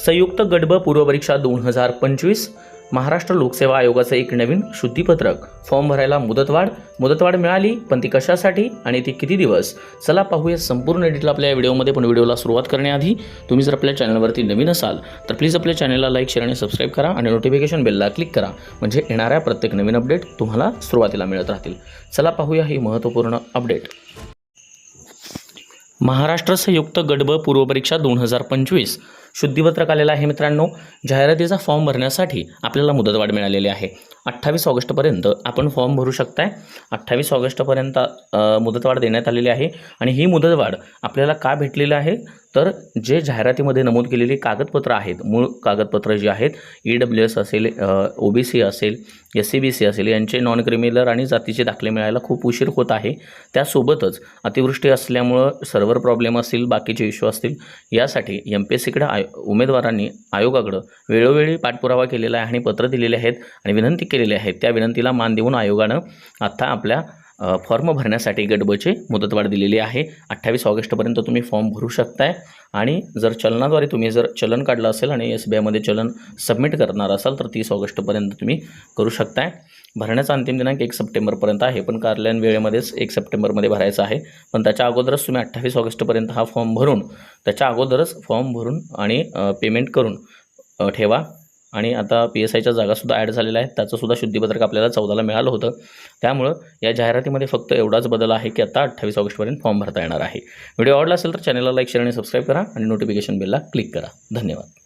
संयुक्त गडब पूर्वपरीक्षा दोन हजार पंचवीस महाराष्ट्र लोकसेवा आयोगाचं एक नवीन शुद्धीपत्रक. फॉर्म भरायला मुदतवाढ मुदतवाढ मिळाली पण ती कशासाठी आणि ती किती दिवस? चला पाहूया संपूर्ण डिटेल आपल्या या व्हिडिओमध्ये पण व्हिडिओला सुरुवात करण्याआधी तुम्ही जर आपल्या चॅनलवरती नवीन असाल तर प्लीज आपल्या चॅनलला लाईक शेअर आणि सबस्क्राईब करा आणि नोटिफिकेशन बेलला क्लिक करा. म्हणजे येणाऱ्या प्रत्येक नवीन अपडेट तुम्हाला सुरुवातीला मिळत राहतील. चला पाहूया ही महत्त्वपूर्ण अपडेट महाराष्ट्र संयुक्त गडब पूर्वपरीक्षा दोन हजार पंचवीस. शुद्धीपत्रक आलेलं आहे मित्रांनो. जाहिरातीचा फॉर्म भरण्यासाठी आपल्याला मुदतवाढ मिळालेली आहे. अठ्ठावीस ऑगस्टपर्यंत आपण फॉर्म भरू शकताय. अठ्ठावीस ऑगस्टपर्यंत मुदतवाढ देण्यात आलेली आहे. आणि ही मुदतवाढ आपल्याला का भेटलेली आहे? तर जे जाहिरातीमध्ये नमूद केलेली कागदपत्रं आहेत मूळ कागदपत्रं जी आहेत ई डब्ल्यू एस असेल ओ बी सी असेल एस सी बी सी असेल यांचे नॉन क्रिमिनल आणि जातीचे दाखले मिळायला खूप उशीर होत आहे. त्यासोबतच अतिवृष्टी असल्यामुळं सर्व्हर प्रॉब्लेम असतील बाकीचे इश्यू असतील यासाठी एम पी एस सीकडे आय उमेदवारांनी आयोगाकडं वेळोवेळी पाठपुरावा केलेला आहे आणि पत्र दिलेले आहेत. आणि विनंती केलेली आहे त्या विनंतीला मान देऊन आयोगानं आता आपल्या फॉर्म भरण्यासाठी गटबचे मुदतवाढ दिलेली आहे. अठ्ठावीस ऑगस्टपर्यंत तुम्ही फॉर्म भरू शकताय आणि जर चलनाद्वारे तुम्ही जर चलन काढलं असेल आणि एस बी आयमध्ये चलन सबमिट करणार असाल तर तीस ऑगस्टपर्यंत तुम्ही करू शकताय. भरण्याचा अंतिम दिनांक एक सप्टेंबरपर्यंत आहे पण कार्यालयीन वेळेमध्येच एक सप्टेंबरमध्ये भरायचं आहे. पण त्याच्या अगोदरच तुम्ही अठ्ठावीस ऑगस्टपर्यंत हा फॉर्म भरून त्याच्या अगोदरच फॉर्म भरून आणि पेमेंट करून ठेवा. आणि आता पी एस आयच्या जागासुद्धा ॲड झालेल्या आहेत. त्याचंसुद्धा शुद्धीपत्रक आपल्याला चौदाला मिळालं होतं. त्यामुळं या जाहिरातीमध्ये फक्त एवढाच बदल आहे की आता अठ्ठावीस ऑगस्टपर्यंत फॉर्म भरता येणार आहे. व्हिडिओ आवडला असेल तर चॅनलला लाईक शेअर आणि सबस्क्राईब करा आणि नोटिफिकेशन बेलला क्लिक करा. धन्यवाद.